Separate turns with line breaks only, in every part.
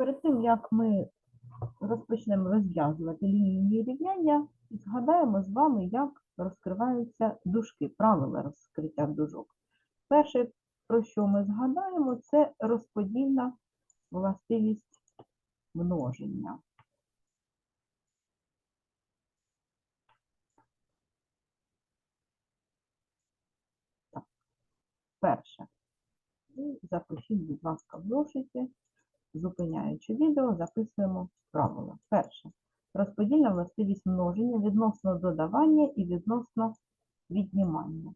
Перед тим, як ми розпочнемо розв'язувати лінійні рівняння, згадаємо з вами, як розкриваються дужки, правила розкриття дужок. Перше, про що ми згадаємо, це розподільна властивість множення. Перше. Запишіть, будь ласка, в зошиті зупиняючи відео, записуємо правила. Перше. Розподільна властивість множення відносно додавання і відносно віднімання.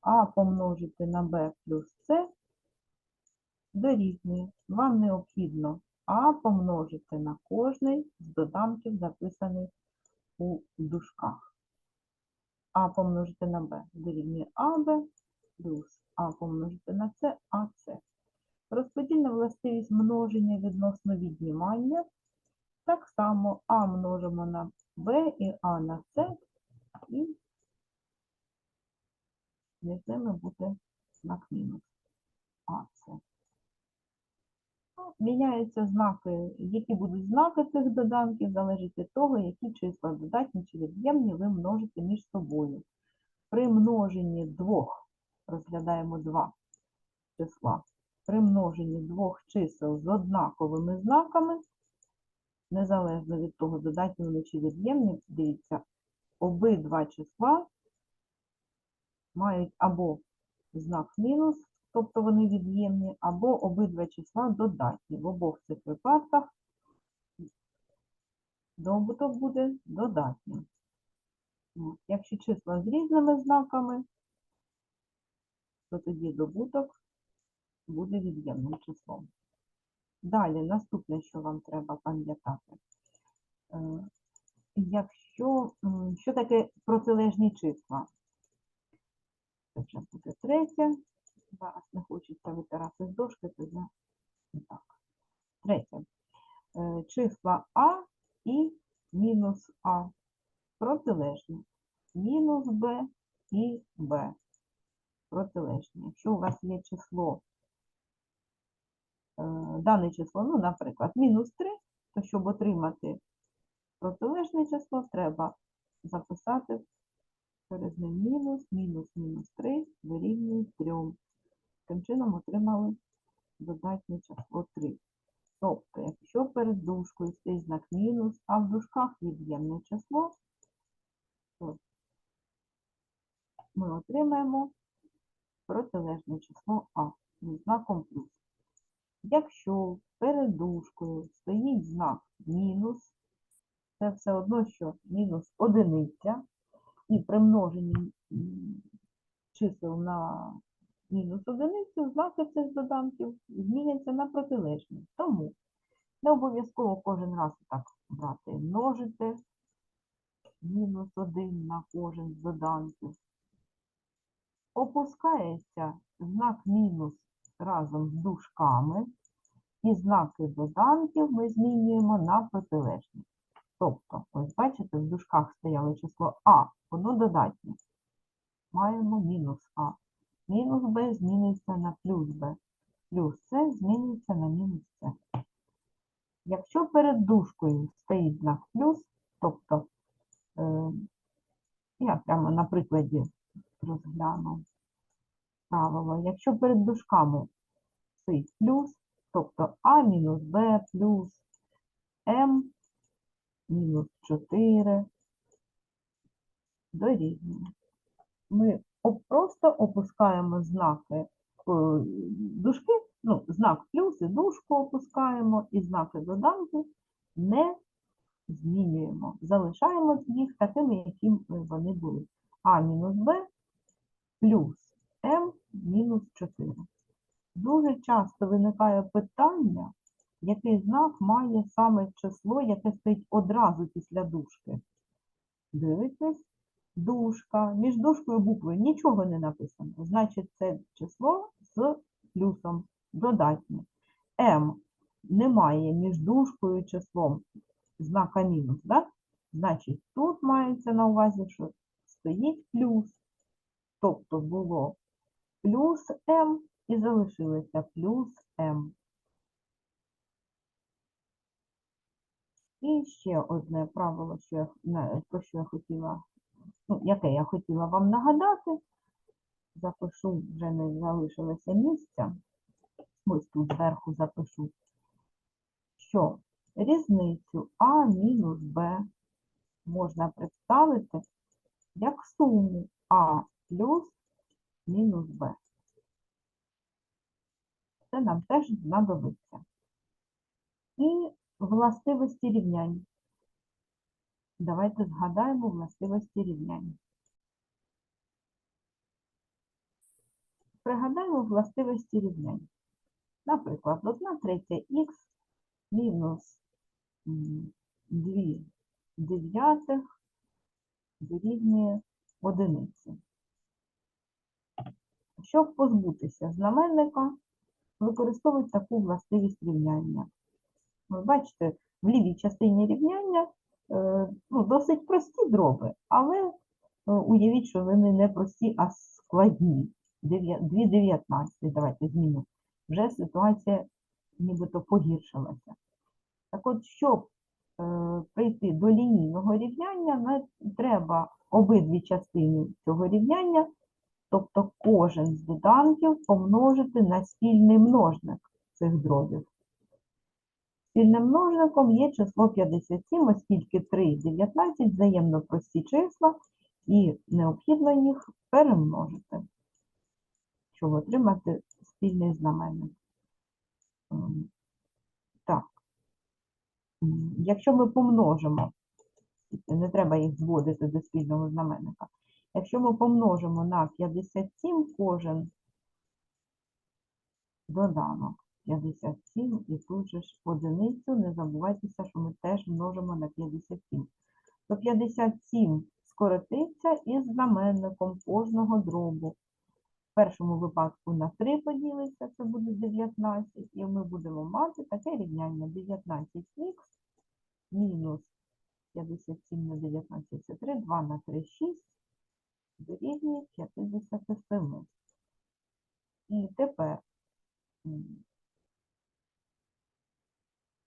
А помножити на b плюс c дорівнює. Вам необхідно А помножити на кожний з доданків, записаних у дужках. А помножити на b дорівнює АБ плюс А помножити на С АС. Розподільна властивість множення відносно віднімання. Так само А множимо на Б і А на С, і між ними буде знак мінус АС. Міняються знаки, які будуть знаки цих доданків, залежить від того, які числа додатні чи від'ємні ви множите між собою. При множенні двох розглядаємо два числа при множенні двох чисел з однаковими знаками, незалежно від того, додатні вони чи від'ємні, дивіться, обидва числа мають або знак мінус, тобто вони від'ємні, або обидва числа додатні. В обох цих випадках добуток буде додатнім. Якщо числа з різними знаками, то тоді добуток буде від'ємним числом. Далі, наступне, що вам треба пам'ятати. Е, Якщо, що таке протилежні числа? Це вже буде третє. Зараз не хочеться витирати з дошки, то я так. Третє. Е, Числа А і мінус А. Протилежні. Мінус Б і Б. Протилежні. Якщо у вас є число дане число, ну, наприклад, мінус 3, то щоб отримати протилежне число, треба записати через ним мінус, мінус, мінус 3 дорівнює 3. Таким чином отримали додатнє число 3. Тобто, якщо перед дужкою стоїть знак мінус, а в дужках від'ємне число, то ми отримаємо протилежне число А зі знаком плюс. Якщо перед дужкою стоїть знак мінус, це все одно, що мінус одиниця, і при множенні чисел на мінус одиницю, знаки цих доданків зміняться на протилежні. Тому не обов'язково кожен раз так брати множити мінус один на кожен з доданків. Опускається знак мінус разом з дужками, і знаки доданків ми змінюємо на протилежні. Тобто, ось бачите, в дужках стояло число А, воно додатнє. Маємо мінус А. Мінус Б зміниться на плюс Б. Плюс С зміниться на мінус С. Якщо перед дужкою стоїть знак плюс, тобто, е, я прямо на прикладі розгляну правило. Якщо перед дужками стоїть плюс, тобто А мінус Б плюс М мінус 4 дорівнює. Ми просто опускаємо знаки е, дужки, ну, знак плюс і дужку опускаємо, і знаки доданки не змінюємо. Залишаємо їх такими, якими вони були. А мінус Б плюс М мінус 4. Дуже часто виникає питання, який знак має саме число, яке стоїть одразу після дужки. Дивитесь, дужка, між дужкою буквою нічого не написано. Значить, це число з плюсом додатнє. М немає між дужкою і числом знака мінус, да? Значить, тут мається на увазі, що стоїть плюс, тобто було плюс М і залишилося плюс М. І ще одне правило, що я, про що я хотіла, ну, яке я хотіла вам нагадати. Запишу, вже не залишилося місця. Ось тут зверху запишу, що різницю А мінус Б можна представити як суму А плюс мінус Б. Це нам теж знадобиться. І властивості рівнянь. Давайте згадаємо властивості рівнянь. Пригадаємо властивості рівнянь. Наприклад, 1 третя х мінус 2 дев'ятих дорівнює одиниці. Щоб позбутися знаменника, використовують таку властивість рівняння. Ви бачите, в лівій частині рівняння е, ну, досить прості дроби, але е, уявіть, що вони не прості, а складні. 2,19, давайте змінимо. Вже ситуація нібито погіршилася. Так от, щоб е, прийти до лінійного рівняння, треба обидві частини цього рівняння, тобто кожен з доданків помножити на спільний множник цих дробів. Спільним множником є число 57, оскільки 3 і 19 взаємно прості числа, і необхідно їх перемножити, щоб отримати спільний знаменник. Ем, Так. Якщо ми помножимо, не треба їх зводити до спільного знаменника, якщо ми помножимо на 57 кожен доданок 57 і тут же ж одиницю, не забувайтеся, що ми теж множимо на 57. То 57 скоротиться із знаменником кожного дробу. В першому випадку на 3 поділиться, це буде 19, і ми будемо мати таке рівняння 19х мінус 57 на 19 це 3, 2 на 3 6 дорівнює 57. І тепер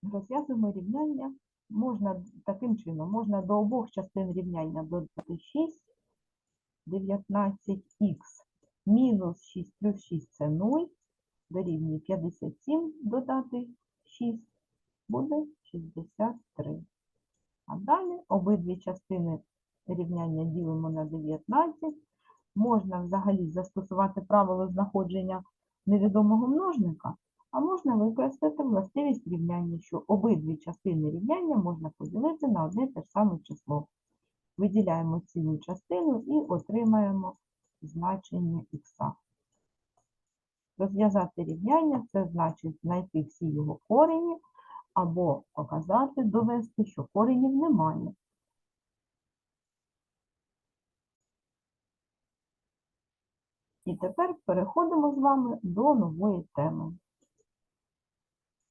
розв'язуємо рівняння. Можна таким чином, можна до обох частин рівняння додати 6, 19х мінус 6 плюс 6 це 0, дорівнює 57 додати 6, буде 63. А далі обидві частини рівняння ділимо на 19. Можна взагалі застосувати правило знаходження невідомого множника, а можна використати властивість рівняння, що обидві частини рівняння можна поділити на одне те ж саме число. Виділяємо цілу частину і отримаємо значення х. Розв'язати рівняння це значить знайти всі його корені або показати, довести, що коренів немає. І тепер переходимо з вами до нової теми.